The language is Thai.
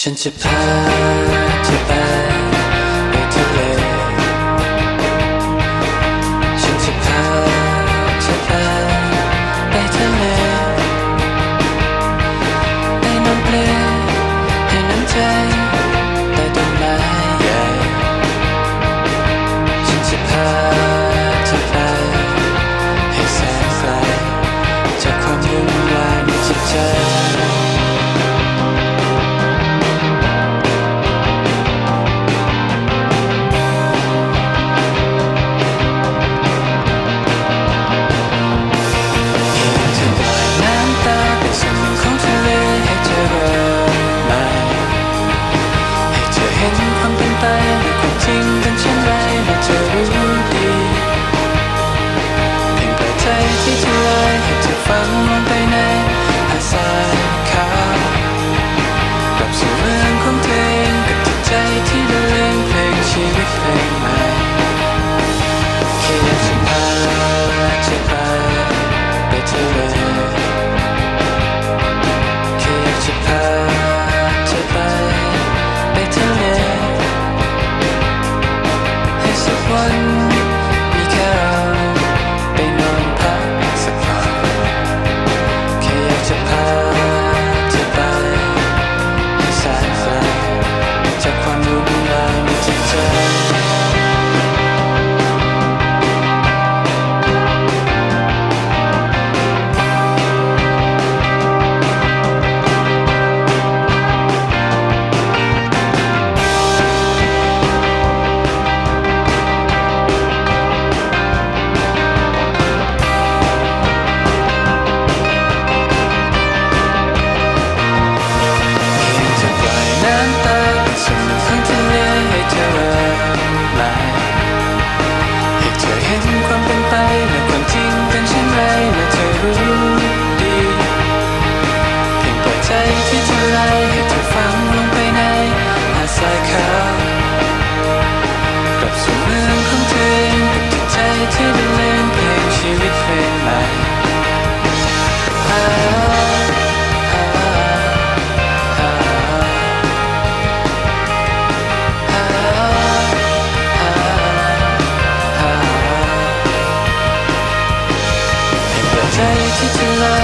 ฉันจะพาเธอไป She take you to love.